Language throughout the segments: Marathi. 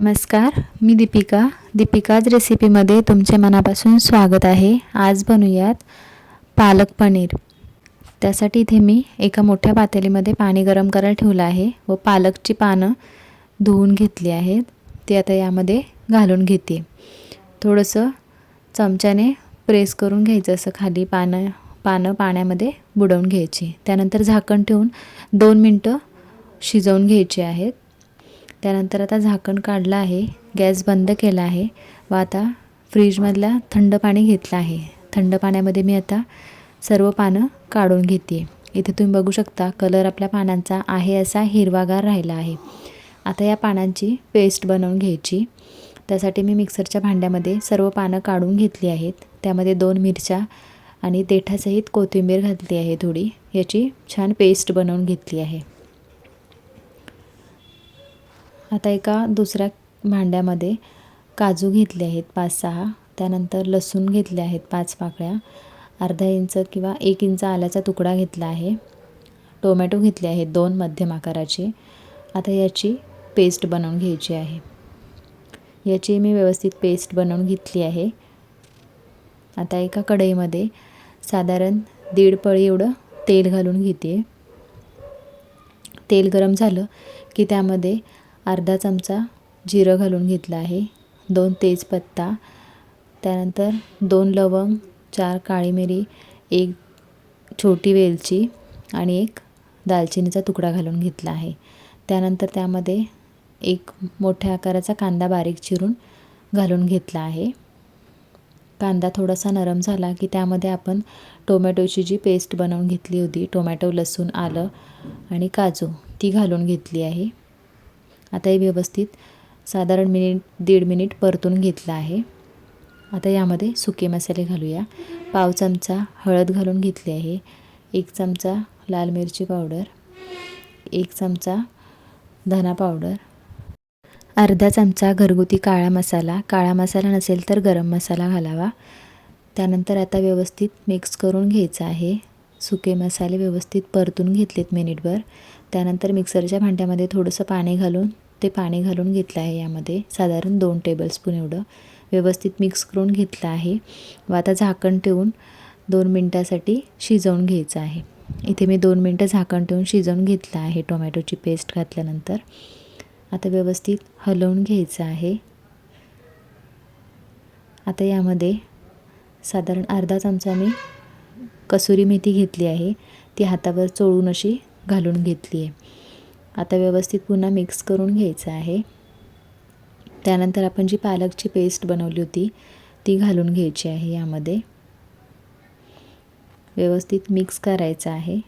नमस्कार मी दीपिका. दीपिकाज रेसिपीमध्ये तुमचे मनापासून स्वागत आहे. आज बनवूयात पालक पनीर. त्यासाठी इथे मी एका मोठ्या पातेलीमध्ये पाणी गरम करायला ठेवलं आहे व पालकची पानं धुवून घेतली आहेत. ती आता यामध्ये घालून घेते. थोडंसं चमच्याने प्रेस करून घ्यायचं असं खाली पानं पानं पाण्यामध्ये बुडवून घ्यायची. त्यानंतर झाकण ठेवून दोन मिनटं शिजवून घ्यायची आहेत. त्यानंतर आता झाकण काढलं आहे गॅस बंद केला आहे व आता फ्रीजमधला थंड पाणी घेतलं आहे. थंड पाण्यामध्ये मी आता सर्व पानं काढून घेते. इथे तुम्ही बघू शकता कलर आपल्या पानांचा आहे असा हिरवागार राहिला आहे. आता या पानांची पेस्ट बनवून घ्यायची. त्यासाठी मी मिक्सरच्या भांड्यामध्ये सर्व पानं काढून घेतली आहेत. त्यामध्ये दोन मिरच्या आणि देठासहित कोथिंबीर घातली आहे थोडी. याची छान पेस्ट बनवून घेतली आहे. आता एका दुसऱ्या भांड्यामध्ये काजू घेतले आहेत पाच सहा. त्यानंतर लसूण घेतले आहेत पाच पाकळ्या. अर्धा इंच किंवा एक इंच आल्याचा तुकडा घेतला आहे. टोमॅटो घेतले आहेत दोन मध्यम आकाराचे. आता याची पेस्ट बनवून घ्यायची आहे. याची मी व्यवस्थित पेस्ट बनवून घेतली आहे. आता एका कढईमध्ये साधारण दीड पळी एवढं तेल घालून घेते. तेल गरम झालं की त्यामध्ये अर्धा चमचा जिरं घालून घेतलं आहे. दोन तेजपत्ता त्यानंतर दोन लवंग चार काळी मिरी एक छोटी वेलची आणि एक दालचिनीचा तुकडा घालून घेतला आहे. त्यानंतर त्यामध्ये एक मोठ्या आकाराचा कांदा बारीक चिरून घालून घेतला आहे. कांदा थोडासा नरम झाला की त्यामध्ये आपण टोमॅटोची जी पेस्ट बनवून घेतली होती टोमॅटो लसूण आलं आणि काजू ती घालून घेतली आहे. आता हे व्यवस्थित साधारण मिनिट दीड मिनिट परतून घेतलं आहे. आता यामध्ये सुके मसाले घालूया. पाव चमचा हळद घालून घेतली आहे. एक चमचा लाल मिरची पावडर. एक चमचा धना पावडर. अर्धा चमचा घरगुती काळा मसाला. काळा मसाला नसेल तर गरम मसाला घालावा. त्यानंतर आता व्यवस्थित मिक्स करून घ्यायचं आहे. सुके मसाले व्यवस्थित परतून घेतलेत मिनिटभर. त्यानंतर मिक्सरच्या भांड्यामध्ये थोडंसं पाणी घालून ते पाणी घालून घेतलं आहे यामध्ये. साधारण दोन टेबलस्पून एवढं. व्यवस्थित मिक्स करून घेतलं आहे. व आता झाकण ठेवून दोन मिनटासाठी शिजवून घ्यायचं आहे. इथे मी दोन मिनटं झाकण ठेवून शिजवून घेतलं आहे टोमॅटोची पेस्ट घातल्यानंतर. आता व्यवस्थित हलवून घ्यायचं आहे. आता यामध्ये साधारण अर्धा चमचा मी कसुरी मेथी घेतली आहे. ती हातावर चोळून अशी घालून घेतली आहे. आता व्यवस्थित पुन्हा मिक्स करून घ्यायचं आहे. त्यानंतर आपण जी पालकची पेस्ट बनवली होती ती घालून घ्यायची आहे यामध्ये. व्यवस्थित मिक्स करायचं आहे.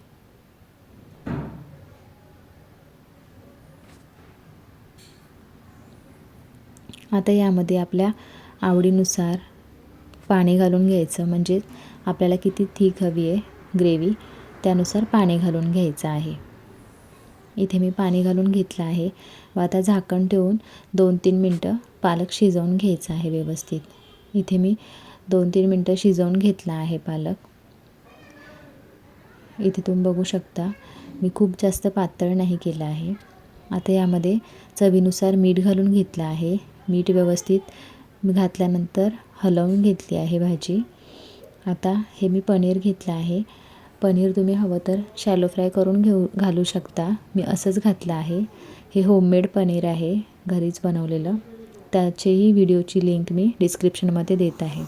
आता यामध्ये आपल्या आवडीनुसार पाणी घालून घ्यायचं म्हणजे आपल्याला किती थीक हवी आहे ग्रेव्ही त्यानुसार पाणी घालून घ्यायचं आहे. इथे मी पाणी घालून घेतलं आहे व आता झाकण ठेवून दोन तीन मिनटं पालक शिजवून घ्यायचं आहे व्यवस्थित. इथे मी दोन तीन मिनटं शिजवून घेतला आहे पालक. इथे तुम्ही बघू शकता मी खूप जास्त पातळ नाही केलं आहे. आता यामध्ये चवीनुसार मीठ घालून घेतलं आहे. मीठ व्यवस्थित घातल्यानंतर हलवून घेतली आहे भाजी. आता हे मी पनीर घेतलं आहे. पनीर तुम्ही हवं तर शॅलो फ्राय करून घेऊ घालू शकता. मी असंच घातलं आहे. हे होममेड पनीर आहे घरीच बनवलेलं. त्याचेही व्हिडिओची लिंक मी डिस्क्रिप्शनमध्ये देत आहे.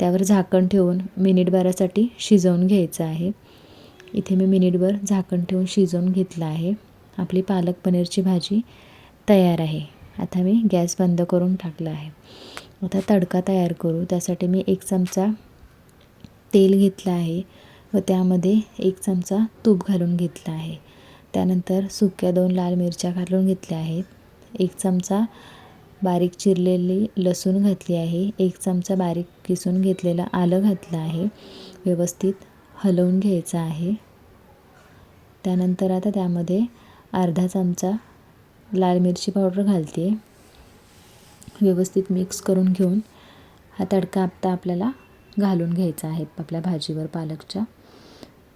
त्यावर झाकण ठेवून मिनिटभरासाठी शिजवून घ्यायचं आहे. इथे मी मिनिटभर झाकण ठेवून शिजवून घेतलं आहे. आपली पालक पनीरची भाजी तयार आहे. आता मी गॅस बंद करून टाकला आहे. आता तडका तयार करू. त्यासाठी मी एक चमचा तेल घेतलं आहे. व त्यामध्ये एक चमचा तूप घालून घेतला आहे. त्यानंतर सुक्या दोन लाल मिरच्या घालून घेतल्या आहेत. एक चमचा बारीक चिरलेली लसूण घातली आहे. एक चमचा बारीक किसून घेतलेलं आलं घातलं आहे. व्यवस्थित हलवून घ्यायचं आहे. त्यानंतर आता त्यामध्ये अर्धा चमचा लाल मिरची पावडर घालते. व्यवस्थित मिक्स करून घेऊन हा तडका आत्ता आपल्याला घालून घ्यायचा आहे आपल्या भाजीवर पालकच्या.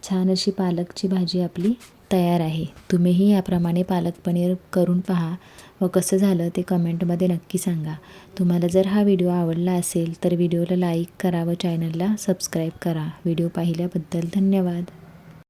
छान अशी पालकची भाजी आपली तयार आहे. तुम्हीही याप्रमाणे पालक पनीर करून पहा व कसं झालं ते कमेंटमध्ये नक्की सांगा. तुम्हाला जर हा व्हिडिओ आवडला असेल तर व्हिडिओला लाईक करा व चॅनलला सबस्क्राईब करा. व्हिडिओ पाहिल्याबद्दल धन्यवाद.